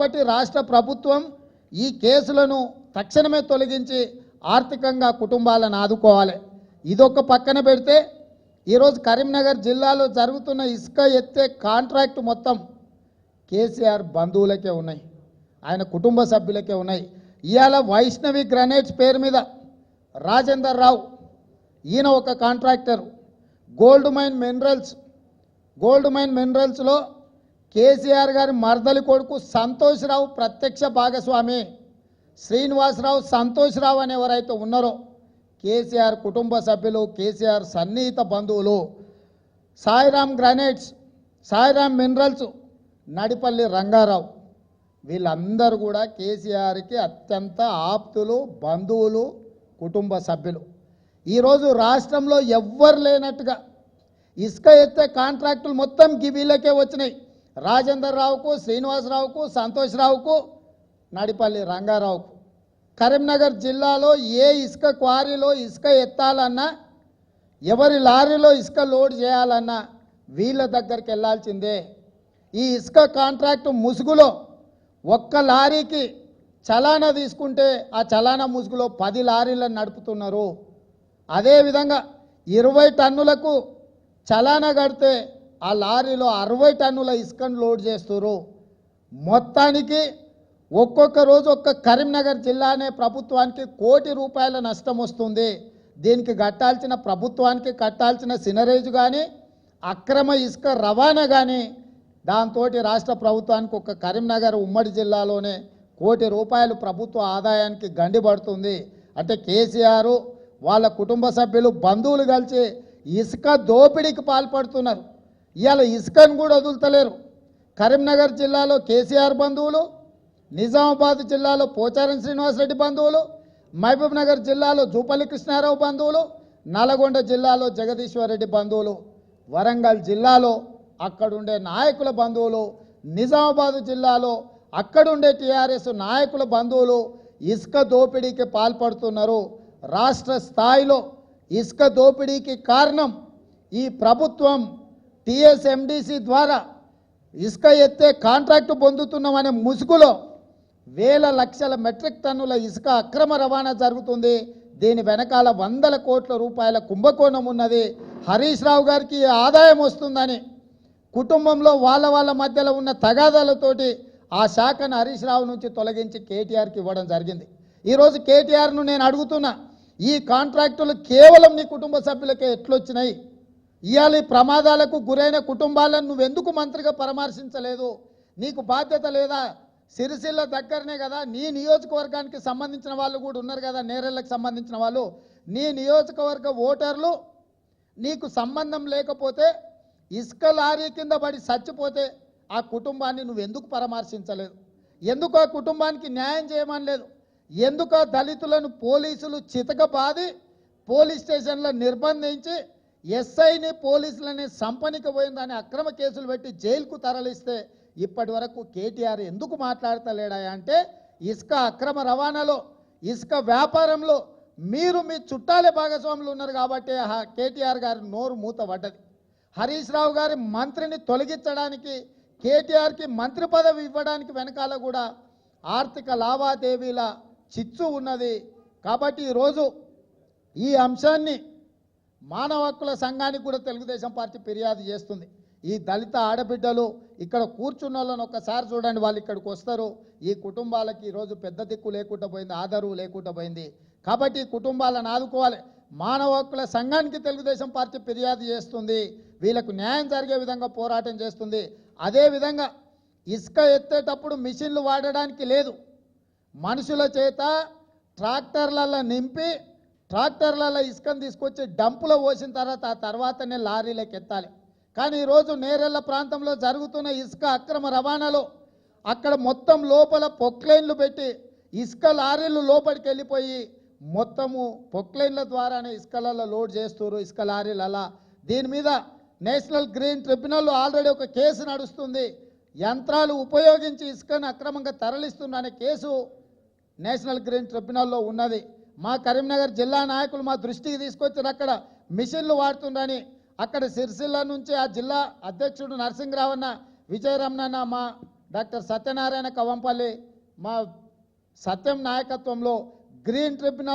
కాబట్టి రాష్ట్ర ప్రభుత్వం ఈ కేసులను తక్షణమే తొలగించి ఆర్థికంగా కుటుంబాలను ఆదుకోవాలి. ఇదొక పక్కన పెడితే ఈరోజు కరీంనగర్ జిల్లాలో జరుగుతున్న ఇసుక ఎత్తే కాంట్రాక్ట్ మొత్తం కేసీఆర్ బంధువులకే ఉన్నాయి. ఆయన కుటుంబ సభ్యులకే ఉన్నాయి. ఇవాళ వైష్ణవి గ్రనేట్స్ పేరు మీద రాజేందర్ రావు ఈయన ఒక contractor. Gold mine minerals gold mine మినరల్స్లో KCR గారి మర్దలి కొడుకు సంతోష్ రావు ప్రత్యక్ష భాగస్వామి. శ్రీనివాసరావు సంతోష్ రావు అని ఎవరైతే ఉన్నారో. కేసీఆర్ కుటుంబ సభ్యులు కేసీఆర్ సన్నిహిత బంధువులు. Sairam granites Sairam minerals Nadipalli Rangarao. వీళ్ళందరూ కూడా కేసీఆర్కి అత్యంత ఆప్తులు బంధువులు కుటుంబ సభ్యులు. ఈరోజు రాష్ట్రంలో ఎవ్వరు లేనట్టుగా ఇసుక ఎత్తే కాంట్రాక్టులు మొత్తం గి వీళ్ళకే వచ్చినాయి. రాజేందర్ రావుకు శ్రీనివాసరావుకు సంతోష్ రావుకు నడిపల్లి రంగారావుకు. కరీంనగర్ జిల్లాలో ఏ ఇసుక క్వారీలో ఇసుక ఎత్తాలన్నా ఎవరి లారీలో ఇసుక లోడ్ చేయాలన్నా వీళ్ళ దగ్గరికి వెళ్ళాల్సిందే. ఈ ఇసుక కాంట్రాక్టు ముసుగులో ఒక్క లారీకి చలానా తీసుకుంటే ఆ చలానా ముసుగులో పది లారీలను నడుపుతున్నారు. అదేవిధంగా ఇరవై టన్నులకు చలానా కడితే ఆ లారీలో అరవై టన్నుల ఇసుకను లోడ్ చేస్తున్నారు మొత్తానికి ఒక్కొక్క రోజు ఒక్క కరీంనగర్ జిల్లానే ప్రభుత్వానికి కోటి రూపాయల నష్టం వస్తుంది. దీనికి కట్టాల్సిన ప్రభుత్వానికి కట్టాల్సిన సినరేజ్ కానీ అక్రమ ఇసుక రవాణా కానీ దాంతో రాష్ట్ర ప్రభుత్వానికి ఒక కరీంనగర్ ఉమ్మడి జిల్లాలోనే కోటి రూపాయలు ప్రభుత్వ ఆదాయానికి గండిపడుతుంది అంటే కేసీఆర్ వాళ్ళ కుటుంబ సభ్యులు బంధువులు కలిసి ఇసుక దోపిడీకి పాల్పడుతున్నారు. ఇవాళ ఇసుకను కూడా వదులుతలేరు. కరీంనగర్ జిల్లాలో కేసీఆర్ బంధువులు నిజామాబాద్ జిల్లాలో పోచారం శ్రీనివాసరెడ్డి బంధువులు మహబూబ్ నగర్ జిల్లాలో జూపల్లి కృష్ణారావు బంధువులు నల్గొండ జిల్లాలో జగదీశ్వరరెడ్డి బంధువులు వరంగల్ జిల్లాలో అక్కడుండే నాయకుల బంధువులు నిజామాబాద్ జిల్లాలో అక్కడుండే టీఆర్ఎస్ నాయకుల బంధువులు ఇసుక దోపిడీకి పాల్పడుతున్నారు. రాష్ట్ర స్థాయిలో ఇసుక దోపిడీకి కారణం ఈ ప్రభుత్వం టీఎస్ఎండిసి ద్వారా ఇసుక ఎత్తే కాంట్రాక్టు పొందుతున్నామనే ముసుగులో వేల లక్షల మెట్రిక్ టన్నుల ఇసుక అక్రమ రవాణా జరుగుతుంది. దీని వెనకాల వందల కోట్ల రూపాయల కుంభకోణం ఉన్నది. హరీష్ రావు గారికి ఆదాయం వస్తుందని కుటుంబంలో వాళ్ళ వాళ్ళ మధ్యలో ఉన్న తగాదాలతోటి ఆ శాఖను హరీష్ రావు నుంచి తొలగించి కేటీఆర్కి ఇవ్వడం జరిగింది. ఈరోజు కేటీఆర్ను నేను అడుగుతున్నా ఈ కాంట్రాక్టులు కేవలం నీ కుటుంబ సభ్యులకే ఎట్లొచ్చినాయి? ఇవాళ ఈ ప్రమాదాలకు గురైన కుటుంబాలను నువ్వెందుకు మంత్రిగా పరామర్శించలేదు? నీకు బాధ్యత లేదా? సిరిసిల్ల దగ్గరనే కదా. నీ నియోజకవర్గానికి సంబంధించిన వాళ్ళు కూడా ఉన్నారు కదా నేరెళ్ళకి సంబంధించిన వాళ్ళు. నీ నియోజకవర్గ ఓటర్లు నీకు సంబంధం లేకపోతే ఇసుక లారీ కింద పడి చచ్చిపోతే ఆ కుటుంబాన్ని నువ్వు ఎందుకు పరామర్శించలేదు? ఎందుకు ఆ కుటుంబానికి న్యాయం చేయమని లేదు? ఎందుకు ఆ దళితులను పోలీసులు చితకబాది పోలీస్ స్టేషన్లో నిర్బంధించి ఎస్ఐని పోలీసులని సంపనికి పోయిందని అక్రమ కేసులు పెట్టి జైలుకు తరలిస్తే ఇప్పటి వరకు కేటీఆర్ ఎందుకు మాట్లాడతలేడా అంటే ఇసుక అక్రమ రవాణాలో ఇసుక వ్యాపారంలో మీరు మీ చుట్టాలే భాగస్వాములు ఉన్నారు కాబట్టి కేటీఆర్ గారి నోరు మూత పడ్డది. హరీష్ రావు గారి మంత్రిని తొలగించడానికి కేటీఆర్కి మంత్రి పదవి ఇవ్వడానికి వెనకాల కూడా ఆర్థిక లావాదేవీల చిచ్చు ఉన్నది. కాబట్టి ఈరోజు ఈ అంశాన్ని మానవ హక్కుల సంఘానికి కూడా తెలుగుదేశం పార్టీ ఫిర్యాదు చేస్తుంది. ఈ దళిత ఆడబిడ్డలు ఇక్కడ కూర్చున్న వాళ్ళని ఒక్కసారి చూడండి వాళ్ళు ఇక్కడికి వస్తారు. ఈ కుటుంబాలకి ఈరోజు పెద్ద దిక్కు లేకుండా పోయింది ఆధారు లేకుండా పోయింది. కాబట్టి ఈ కుటుంబాలను ఆదుకోవాలి. మానవ హక్కుల సంఘానికి తెలుగుదేశం పార్టీ ఫిర్యాదు చేస్తుంది. వీళ్ళకు న్యాయం జరిగే విధంగా పోరాటం చేస్తుంది. అదేవిధంగా ఇసుక ఎత్తేటప్పుడు మిషన్లు వాడడానికి లేదు. మనుషుల చేత ట్రాక్టర్లలో నింపి ట్రాక్టర్లలో ఇసుకను తీసుకొచ్చి డంపులో పోసిన తర్వాత ఆ తర్వాతనే లారీలకు ఎత్తాలి. కానీ ఈరోజు నేరెళ్ళ ప్రాంతంలో జరుగుతున్న ఇసుక అక్రమ రవాణాలో అక్కడ మొత్తం లోపల పొక్లైన్లు పెట్టి ఇసుక లారీలు లోపలికి వెళ్ళిపోయి మొత్తము పొక్లైన్ల ద్వారానే ఇసుకలలో లోడ్ చేస్తారు ఇసుక లారీలలా. దీని మీద నేషనల్ గ్రీన్ ట్రిబ్యునల్ ఆల్రెడీ ఒక కేసు నడుస్తుంది. యంత్రాలు ఉపయోగించి ఇసుకను అక్రమంగా తరలిస్తుందనే కేసు నేషనల్ గ్రీన్ ట్రిబ్యునల్లో ఉన్నది. మా కరీంనగర్ జిల్లా నాయకులు మా దృష్టికి తీసుకొచ్చారు అక్కడ మిషన్లు వాడుతుండని అక్కడ సిరిసిల్ల నుంచి ఆ జిల్లా అధ్యక్షుడు నరసింహరావన్న విజయరమణన్న మా డాక్టర్ సత్యనారాయణ కవంపల్లి మా సత్యం నాయకత్వంలో గ్రీన్ ట్రిబ్యునల్